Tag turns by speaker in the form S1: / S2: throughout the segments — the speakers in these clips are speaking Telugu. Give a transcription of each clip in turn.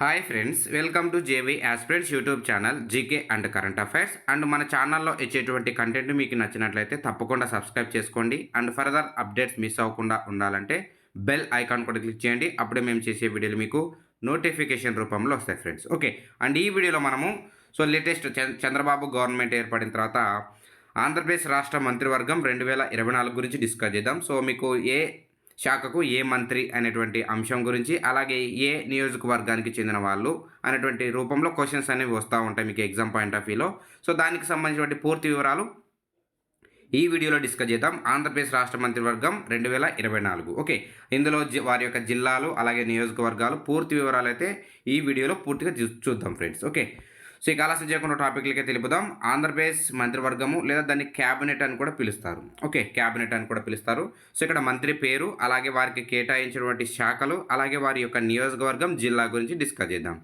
S1: Hi friends welcome to JV aspirants YouTube channel GK and current affairs and మన ఛానల్లో ఇచ్చేటువంటి కంటెంట్ మీకు నచ్చినట్లయితే తప్పకుండా సబ్స్క్రైబ్ చేసుకోండి. అండ్ ఫర్దర్ అప్డేట్స్ మిస్ అవ్వకుండా ఉండాలంటే బెల్ ఐకాన్ కూడా క్లిక్ చేయండి. అప్పుడే మేము చేసే వీడియోలు మీకు నోటిఫికేషన్ రూపంలో వస్తాయి ఫ్రెండ్స్ ఓకే అండ్ ఈ వీడియోలో మనము సో లేటెస్ట్ చంద్రబాబు గవర్నమెంట్ ఏర్పడిన తర్వాత ఆంధ్రప్రదేశ్ రాష్ట్ర మంత్రివర్గం రెండు వేల ఇరవై నాలుగు గురించి డిస్కస్ చేద్దాం. సో మీకు ఏ శాఖకు ఏ మంత్రి అనేటువంటి అంశం గురించి అలాగే ఏ నియోజకవర్గానికి చెందిన వాళ్ళు అనేటువంటి రూపంలో క్వశ్చన్స్ అనేవి వస్తూ ఉంటాయి మీకు ఎగ్జామ్ పాయింట్ ఆఫ్ వ్యూలో సో దానికి సంబంధించినటువంటి పూర్తి వివరాలు ఈ వీడియోలో డిస్కస్ చేద్దాం. ఆంధ్రప్రదేశ్ రాష్ట్ర మంత్రివర్గం రెండు వేల ఇరవై నాలుగు. ఓకే ఇందులో జి- వారి యొక్క జిల్లాలు అలాగే నియోజకవర్గాలు పూర్తి వివరాలు అయితే ఈ వీడియోలో పూర్తిగా చూద్దాం ఫ్రెండ్స్ ఓకే సో ఇక ఆలస్యం చేయకుండా టాపిక్లకే తెలుపుదాం. ఆంధ్రప్రదేశ్ మంత్రివర్గము లేదా దాన్ని క్యాబినెట్ అని కూడా పిలుస్తారు. ఓకే క్యాబినెట్ అని కూడా పిలుస్తారు. సో ఇక్కడ మంత్రి పేరు అలాగే వారికి కేటాయించినటువంటి శాఖలు అలాగే వారి యొక్క నియోజకవర్గం జిల్లా గురించి డిస్కస్ చేద్దాం.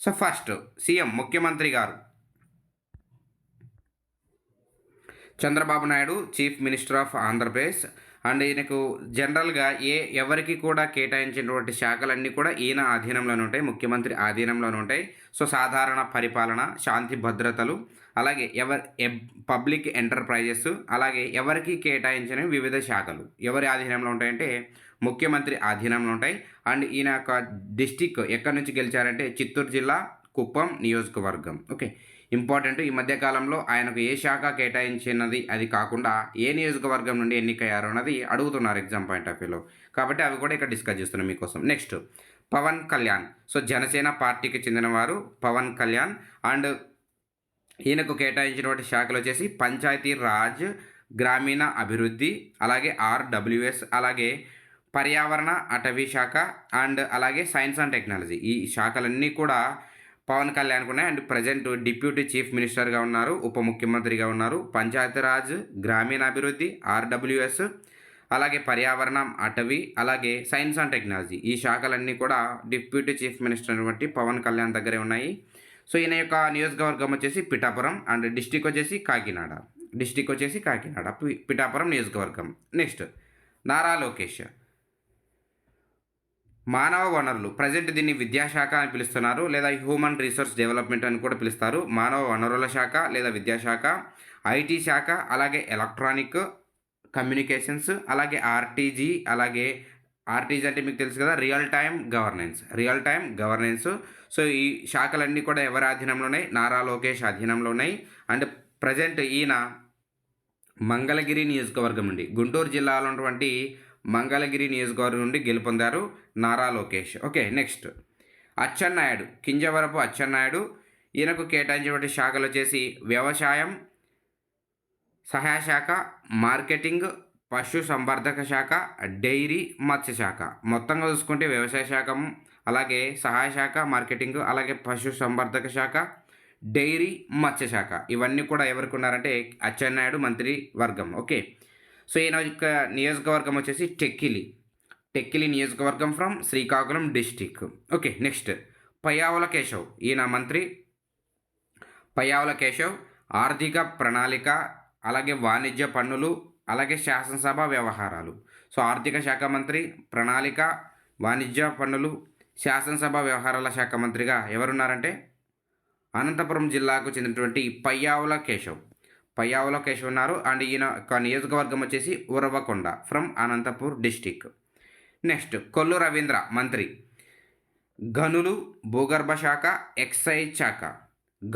S1: సో ఫస్ట్ సీఎం ముఖ్యమంత్రి గారు. Chandrababu Naidu chief minister of Andhra Pradesh. And ఈయనకు జనరల్గా ఏ ఎవరికి కూడా కేటాయించినటువంటి శాఖలన్నీ కూడా ఈయన ఆధీనంలోనే ఉంటాయి ముఖ్యమంత్రి ఆధీనంలోనే ఉంటాయి. సో సాధారణ పరిపాలన శాంతి భద్రతలు అలాగే ఎవరి పబ్లిక్ ఎంటర్ప్రైజెస్ అలాగే ఎవరికి కేటాయించిన వివిధ శాఖలు. ఎవరి ఆధీనంలో ఉంటాయంటే ముఖ్యమంత్రి ఆధీనంలో ఉంటాయి. అండ్ ఈయన యొక్క డిస్టిక్ ఎక్కడి నుంచి గెలిచారంటే చిత్తూరు జిల్లా కుప్పం నియోజకవర్గం. ఓకే. ఇంపార్టెంట్. ఈ మధ్యకాలంలో ఆయనకు ఏ శాఖ కేటాయించినది అది కాకుండా ఏ నియోజకవర్గం నుండి ఎన్నికయ్యారు అన్నది అడుగుతున్నారు ఎగ్జామ్ పాయింట్ ఆఫ్ వ్యూలో. కాబట్టి అవి కూడా ఇక్కడ డిస్కస్ చేస్తున్నాం మీకోసం. నెక్స్ట్ పవన్ కళ్యాణ్. సో జనసేన పార్టీకి చెందినవారు పవన్ కళ్యాణ్. అండ్ ఈయనకు కేటాయించినటువంటి శాఖలు వచ్చేసి పంచాయతీ రాజ్ గ్రామీణ అభివృద్ధి అలాగే ఆర్డబ్ల్యూఎస్ అలాగే పర్యావరణ అటవీ శాఖ అండ్ అలాగే సైన్స్ అండ్ టెక్నాలజీ. ఈ శాఖలన్నీ కూడా పవన్ కళ్యాణ్ కూడా అండ్ ప్రజెంట్ డిప్యూటీ చీఫ్ మినిస్టర్గా ఉన్నారు ఉప ముఖ్యమంత్రిగా ఉన్నారు. పంచాయతీరాజ్ గ్రామీణాభివృద్ధి ఆర్డబ్ల్యూఎస్ అలాగే పర్యావరణం అటవీ అలాగే సైన్స్ అండ్ టెక్నాలజీ ఈ శాఖలన్నీ కూడా డిప్యూటీ చీఫ్ మినిస్టర్ అయినటువంటి పవన్ కళ్యాణ్ దగ్గరే ఉన్నాయి. సో ఈయన యొక్క నియోజకవర్గం వచ్చేసి పిఠాపురం అండ్ డిస్టిక్ వచ్చేసి కాకినాడ. డిస్టిక్ వచ్చేసి కాకినాడ పి- పిఠాపురం నియోజకవర్గం. నెక్స్ట్ నారా లోకేష్. మానవ వనరులు ప్రజెంట్ దీన్ని విద్యాశాఖ అని పిలుస్తున్నారు లేదా హ్యూమన్ రీసోర్స్ డెవలప్మెంట్ అని కూడా పిలుస్తారు. మానవ వనరుల శాఖ లేదా విద్యాశాఖ ఐటీ శాఖ అలాగే ఎలక్ట్రానిక్ కమ్యూనికేషన్స్ అలాగే ఆర్టీజీ అలాగే ఆర్టీజీ అంటే మీకు తెలుసు కదా real time governance real time governance. So ఈ శాఖలన్నీ కూడా ఎవరి ఆధీనంలో ఉన్నాయి? నారా లోకేష్ ఆధీనంలో ఉన్నాయి. అండ్ ప్రజెంట్ ఈయన మంగళగిరి నియోజకవర్గం నుండి గుంటూరు జిల్లాలో ఉన్నటువంటి మంగళగిరి నియోజకవర్గం నుండి గెలుపొందారు నారా లోకేష్. Okay next. అచ్చెన్నాయుడు కింజవరపు అచ్చెన్నాయుడు ఈయనకు కేటాయించిన శాఖలు వచ్చేసి వ్యవసాయం సహాయ శాఖ మార్కెటింగ్ పశు సంవర్ధక శాఖ డైరీ మత్స్య శాఖ. మొత్తంగా చూసుకుంటే వ్యవసాయ శాఖ అలాగే సహాయ శాఖ మార్కెటింగ్ అలాగే పశు సంవర్ధక శాఖ డైరీ మత్స్య శాఖ. ఇవన్నీ కూడా ఎవరికి ఉన్నారంటే అచ్చెన్నాయుడు మంత్రి వర్గం ఓకే. సో ఈయన యొక్క నియోజకవర్గం వచ్చేసి టెక్కిలి. టెక్కిలి నియోజకవర్గం from Srikakulam district. Okay next. Payyavula Keshav. ఈయన మంత్రి. పయ్యావుల కేశవ్ ఆర్థిక ప్రణాళిక అలాగే వాణిజ్య పన్నులు అలాగే శాసనసభ వ్యవహారాలు. సో ఆర్థిక శాఖ మంత్రి ప్రణాళిక వాణిజ్య పన్నులు శాసనసభ వ్యవహారాల శాఖ మంత్రిగా ఎవరున్నారంటే? అనంతపురం జిల్లాకు చెందినటువంటి పయ్యావుల కేశవ్. పయ్యావుల కేశవ్ ఉన్నారు. అండ్ ఈయన ఒక నియోజకవర్గం వచ్చేసి Uravakonda from Anantapur district next Kollu Ravindra మంత్రి. గనులు భూగర్భ శాఖ ఎక్సైజ్ శాఖ.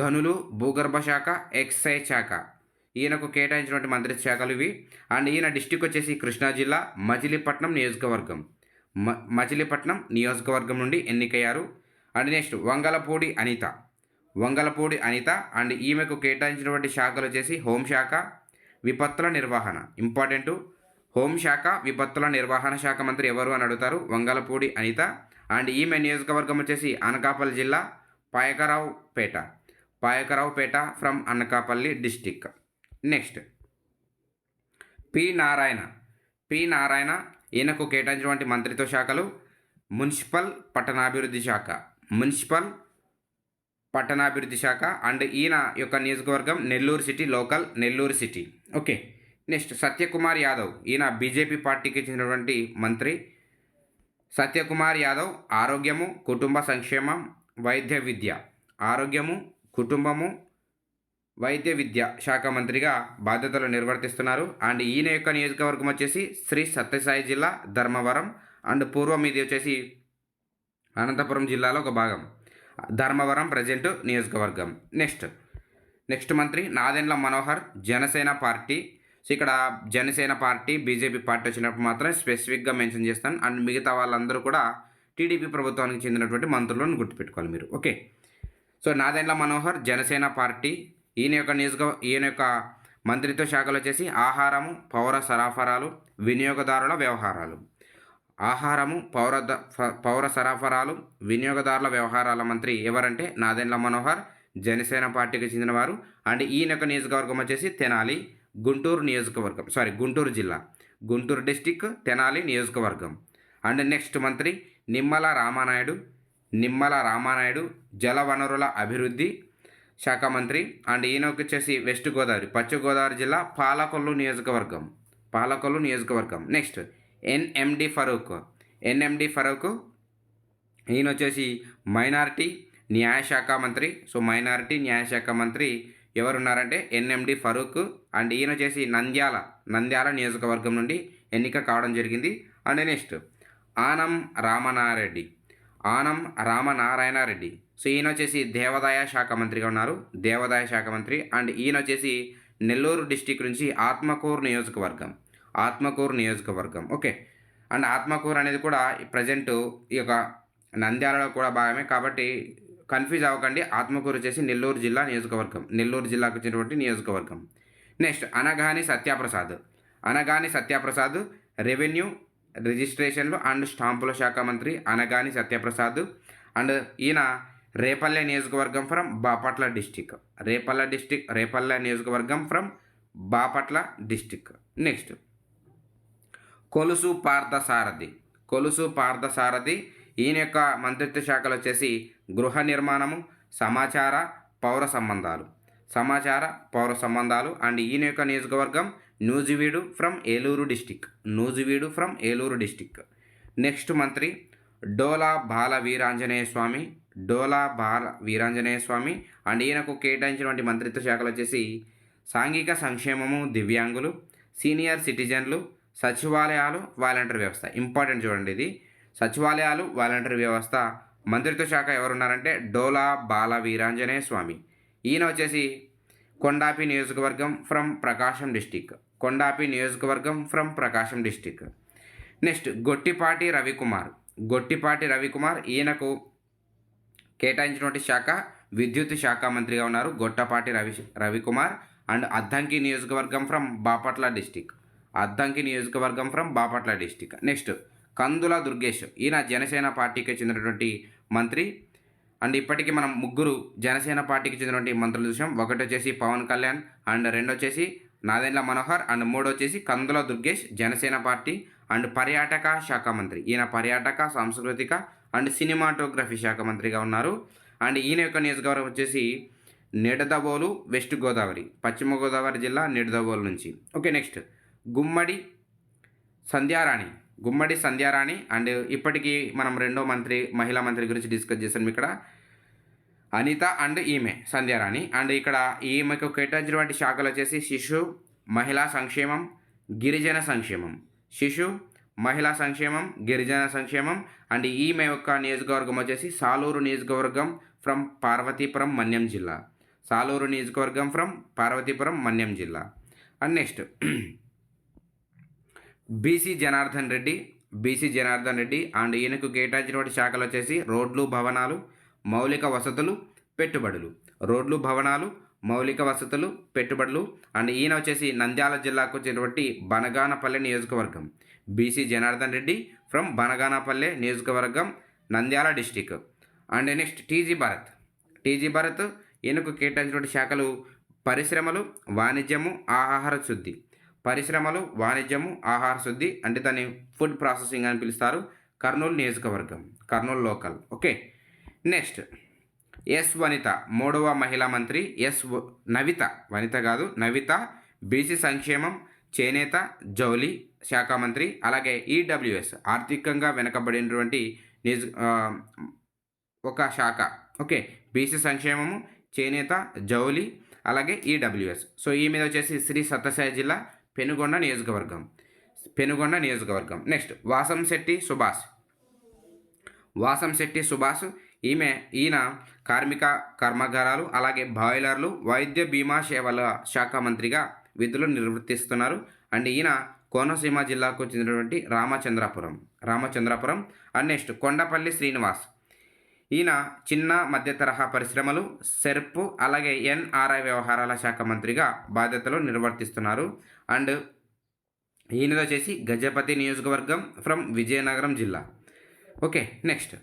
S1: గనులు భూగర్భ శాఖ ఎక్సైజ్ శాఖ. ఈయనకు కేటాయించినటువంటి మంత్రి శాఖలు ఇవి. అండ్ ఈయన డిస్టిక్ వచ్చేసి కృష్ణా జిల్లా మచిలీపట్నం నియోజకవర్గం. మ మచిలీపట్నం నియోజకవర్గం నుండి ఎన్నికయ్యారు. And next Vangalapudi Anitha. Vangalapudi Anitha and ఈమెకు కేటాయించినటువంటి శాఖలు వచ్చేసి హోంశాఖ విపత్తుల నిర్వహణ. ఇంపార్టెంట్ హోంశాఖ విపత్తుల నిర్వహణ శాఖ మంత్రి ఎవరు అని అడుగుతారు? వంగలపూడి అనిత అండ్ ఈమె నియోజకవర్గం వచ్చేసి అనకాపల్లి జిల్లా Payakaraopeta. Payakaraopeta from Anakapalli district. Next. P Narayana. P Narayana ఈయనకు కేటాయించినటువంటి మంత్రిత్వ శాఖలు మున్సిపల్ పట్టణాభివృద్ధి శాఖ. మున్సిపల్ పట్టణాభివృద్ధి శాఖ అండ్ ఈయన యొక్క నియోజకవర్గం Nellore city local Nellore city. Okay next Satyakumar Yadav. ఈయన బీజేపీ పార్టీకి చెందినటువంటి మంత్రి. సత్యకుమార్ యాదవ్ ఆరోగ్యము కుటుంబ సంక్షేమం వైద్య విద్య. ఆరోగ్యము కుటుంబము వైద్య విద్య శాఖ మంత్రిగా బాధ్యతలు నిర్వర్తిస్తున్నారు. అండ్ ఈయన యొక్క నియోజకవర్గం వచ్చేసి శ్రీ సత్యసాయి జిల్లా ధర్మవరం. అండ్ పూర్వం ఇది వచ్చేసి అనంతపురం జిల్లాలో ఒక భాగం. ధర్మవరం ప్రజెంట్ నియోజకవర్గం. నెక్స్ట్. నెక్స్ట్ మంత్రి నాదెండ్ల మనోహర్ జనసేన పార్టీ. సో ఇక్కడ జనసేన పార్టీ బీజేపీ పార్టీ వచ్చినప్పుడు మాత్రం స్పెసిఫిక్గా మెన్షన్ చేస్తాను. అండ్ మిగతా వాళ్ళందరూ కూడా టీడీపీ ప్రభుత్వానికి చెందినటువంటి మంత్రులను గుర్తుపెట్టుకోవాలి మీరు. Okay. So Nadendla Manohar Janasena party. ఈయన యొక్క నియోజక ఈయన యొక్క మంత్రిత్వ శాఖలు వచ్చేసి ఆహారము పౌర సరఫరాలు వినియోగదారుల వ్యవహారాలు. ఆహారము పౌర ద- పౌర సరఫరాలు వినియోగదారుల వ్యవహారాల మంత్రి ఎవరంటే నాదెండ్ల మనోహర్ జనసేన పార్టీకి చెందినవారు. అండ్ ఈయన నియోజకవర్గం వచ్చేసి తెనాలి గుంటూరు నియోజకవర్గం. సారీ గుంటూరు జిల్లా. గుంటూరు డిస్టిక్ తెనాలి నియోజకవర్గం. అండ్ నెక్స్ట్ మంత్రి నిమ్మల రామానాయుడు నిమ్మల రామానాయుడు జలవనరుల అభివృద్ధి శాఖ మంత్రి. అండ్ ఈయనకి వచ్చేసి వెస్ట్ గోదావరి పశ్చిమ గోదావరి జిల్లా పాలకొల్లు నియోజకవర్గం. పాలకొల్లు నియోజకవర్గం. Next NMD Farooq. NMD Farooq ఈయన వచ్చేసి మైనారిటీ న్యాయశాఖ మంత్రి. సో మైనారిటీ న్యాయశాఖ మంత్రి ఎవరున్నారంటే ఎన్ఎండి ఫరూక్ అండ్ ఈయన వచ్చేసి నంద్యాల నంద్యాల నియోజకవర్గం నుండి ఎన్నిక కావడం జరిగింది. And next Anam Ramanareddy Anam Ramanarayana Reddy so ఈయన వచ్చేసి దేవాదాయ శాఖ మంత్రిగా ఉన్నారు. దేవాదాయ శాఖ మంత్రి అండ్ ఈయన వచ్చేసి నెల్లూరు డిస్టిక్ నుంచి ఆత్మకూరు నియోజకవర్గం. ఆత్మకూరు నియోజకవర్గం. ఓకే. అండ్ ఆత్మకూరు అనేది కూడా ప్రజెంట్ ఈ యొక్క నంద్యాలలో కూడా భాగమే కాబట్టి కన్ఫ్యూజ్ అవ్వకండి. ఆత్మకూరు వచ్చేసి నెల్లూరు జిల్లా నియోజకవర్గం. నెల్లూరు జిల్లాకు వచ్చినటువంటి నియోజకవర్గం. నెక్స్ట్ అనగాని సత్యప్రసాద్. అనగాని సత్యప్రసాద్ రెవెన్యూ రిజిస్ట్రేషన్లు అండ్ స్టాంపుల శాఖ మంత్రి అనగాని సత్యప్రసాద్. అండ్ ఈయన రేపల్లె నియోజకవర్గం from Bapatla district. Repalle district Repalle నియోజకవర్గం from Bapatla district. Next Kolusu Parthasarathy. Kolusu Parthasarathy ఈయన యొక్క మంత్రిత్వ శాఖలు వచ్చేసి గృహ నిర్మాణము సమాచార పౌర సంబంధాలు. సమాచార పౌర సంబంధాలు అండ్ ఈయన యొక్క నియోజకవర్గం Nuzvid from Eluru district. Nuzvid from Eluru district. Next మంత్రి డోలా బాల వీరాంజనేయ స్వామి డోలా బాల వీరాంజనేయ స్వామి అండ్ ఈయనకు కేటాయించినటువంటి మంత్రిత్వ శాఖలు వచ్చేసి సాంఘిక సంక్షేమము దివ్యాంగులు సీనియర్ సిటిజన్లు సచివాలయాలు వాలంటీర్ వ్యవస్థ. ఇంపార్టెంట్ చూడండి ఇది. సచివాలయాలు వాలంటీర్ వ్యవస్థ. మంత్రిత్వ శాఖ ఎవరున్నారంటే డోలా బాల వీరాంజనేయ స్వామి. ఈయన వచ్చేసి కొండాపి నియోజకవర్గం ఫ్రమ్ ప్రకాశం డిస్టిక్. కొండాపి నియోజకవర్గం from Prakasam district. Next Gottipati Ravikumar. Gottipati Ravikumar ఈయనకు కేటాయించినటువంటి శాఖ విద్యుత్ శాఖ మంత్రిగా ఉన్నారు గొట్టపాటి రవి రవికుమార్. అండ్ అద్దంకి నియోజకవర్గం ఫ్రమ్ బాపట్ల డిస్టిక్. అద్దంకి నియోజకవర్గం from Bapatla district next Kandula Durgesh. ఈయన జనసేన పార్టీకి చెందినటువంటి మంత్రి. అండ్ ఇప్పటికీ మనం ముగ్గురు జనసేన పార్టీకి చెందినటువంటి మంత్రులు చూసాం. ఒకటి వచ్చేసి పవన్ కళ్యాణ్ అండ్ రెండు వచ్చేసి నాదెండ్ల మనోహర్ అండ్ మూడు వచ్చేసి కందుల దుర్గేష్ జనసేన పార్టీ అండ్ పర్యాటక శాఖ మంత్రి. ఈయన పర్యాటక సాంస్కృతిక అండ్ సినిమాటోగ్రఫీ శాఖ మంత్రిగా ఉన్నారు. అండ్ ఈయన యొక్క నియోజకవర్గం వచ్చేసి నిడదవోలు వెస్ట్ గోదావరి పశ్చిమ గోదావరి జిల్లా నిడదవోలు నుంచి. Okay next Gummadi Sandhyarani. Gummadi Sandhyarani and ఇప్పటికీ మనం రెండో మంత్రి మహిళా మంత్రి గురించి డిస్కస్ చేసాం ఇక్కడ. అనిత అండ్ ఈమె సంధ్యారాణి. అండ్ ఇక్కడ ఈమెకు కేటాయించినటువంటి శాఖలు వచ్చేసి శిశు మహిళా సంక్షేమం గిరిజన సంక్షేమం. శిశు మహిళా సంక్షేమం గిరిజన సంక్షేమం అండ్ ఈమె యొక్క నియోజకవర్గం వచ్చేసి సాలూరు నియోజకవర్గం ఫ్రమ్ పార్వతీపురం మన్యం జిల్లా. సాలూరు నియోజకవర్గం ఫ్రమ్ పార్వతీపురం మన్యం జిల్లా. And next BC Janardhan Reddy BC Janardhan Reddy and ఈయనకు కేటాయించినటువంటి శాఖలు వచ్చేసి రోడ్లు భవనాలు మౌలిక వసతులు పెట్టుబడులు. రోడ్లు భవనాలు మౌలిక వసతులు పెట్టుబడులు అండ్ ఈయన వచ్చేసి నంద్యాల జిల్లాకు వచ్చినటువంటి బనగానపల్లె నియోజకవర్గం. బీసీ జనార్దన్ రెడ్డి ఫ్రమ్ బనగానపల్లె నియోజకవర్గం Nandyal district. And next TG Bharath. TG Bharath ఈయనకు కేటాయించినటువంటి శాఖలు పరిశ్రమలు వాణిజ్యము ఆహార శుద్ధి. పరిశ్రమలు వాణిజ్యము ఆహార శుద్ధి అంటే దాన్ని ఫుడ్ ప్రాసెసింగ్ అని పిలుస్తారు. కర్నూలు నియోజకవర్గం Kurnool local okay next S Vanitha మూడవ మహిళా మంత్రి. ఎస్ వ- నవిత వనిత కాదు నవిత బీసీ సంక్షేమం చేనేత జౌలి శాఖ మంత్రి. అలాగే ఈడబ్ల్యూఎస్ ఆర్థికంగా వెనకబడినటువంటి నిజ ఒక శాఖ. ఓకే బీసీ సంక్షేమము చేనేత జౌలి అలాగే ఈడబ్ల్యూఎస్ సో ఈ మీద వచ్చేసి శ్రీ సత్యసాయి జిల్లా పెనుగొండ నియోజకవర్గం. పెనుగొండ నియోజకవర్గం. నెక్స్ట్ వాసంశెట్టి సుభాష్. వాసంశెట్టి సుభాష్ ఈమె ఈయన కార్మిక కర్మాగారాలు అలాగే బాయిలర్లు వైద్య బీమా సేవల శాఖ మంత్రిగా విధులు నిర్వర్తిస్తున్నారు. అండ్ ఈయన కోనసీమ జిల్లాకు చెందినటువంటి Ramachandrapuram. Ramachandrapuram. And next Kondapalli Srinivas. ఈయన చిన్న మధ్య తరహా పరిశ్రమలు సెర్ప్ అలాగే ఎన్ఆర్ఐ వ్యవహారాల శాఖ మంత్రిగా బాధ్యతలు నిర్వర్తిస్తున్నారు. అండ్ ఈయనది వచ్చేసి గజపతి నియోజకవర్గం ఫ్రమ్ విజయనగరం జిల్లా. Okay next.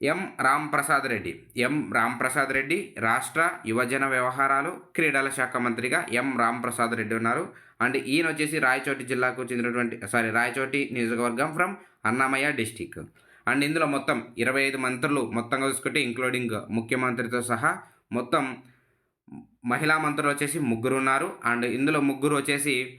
S1: M Ramprasad Reddy. M Ramprasad Reddy రాష్ట్ర యువజన వ్యవహారాలు క్రీడల శాఖ మంత్రిగా ఎం రాంప్రసాద్ రెడ్డి ఉన్నారు. అండ్ ఈయన వచ్చేసి రాయచోటి జిల్లాకు చెందినటువంటి సారీ రాయచోటి నియోజకవర్గం ఫ్రమ్ అన్నమయ్య డిస్టిక్. అండ్ ఇందులో మొత్తం ఇరవై ఐదు మంత్రులు మొత్తంగా చూసుకుంటే ఇంక్లూడింగ్ ముఖ్యమంత్రితో సహా మొత్తం మహిళా మంత్రులు వచ్చేసి ముగ్గురు ఉన్నారు. అండ్ ఇందులో ముగ్గురు వచ్చేసి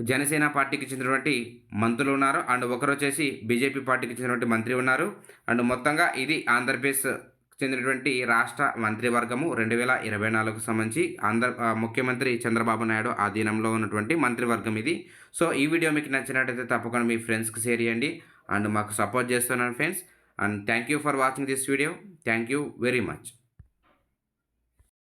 S1: జనసేన పార్టీకి చెందినటువంటి మంత్రులు ఉన్నారు. అండ్ ఒకరు వచ్చేసి బీజేపీ పార్టీకి చెందినటువంటి మంత్రి ఉన్నారు. అండ్ మొత్తంగా ఇది ఆంధ్రప్రదేశ్ చెందినటువంటి రాష్ట్ర మంత్రివర్గము రెండు వేల ఇరవై నాలుగుకు సంబంధించి ఆంధ్ర ముఖ్యమంత్రి చంద్రబాబు నాయుడు ఆధీనంలో ఉన్నటువంటి మంత్రివర్గం ఇది. సో ఈ వీడియో మీకు నచ్చినట్టయితే తప్పకుండా మీ ఫ్రెండ్స్కి షేర్ చేయండి. అండ్ మాకు సపోర్ట్ చేస్తున్నాను friends. And thank you for watching this video. Thank you very much.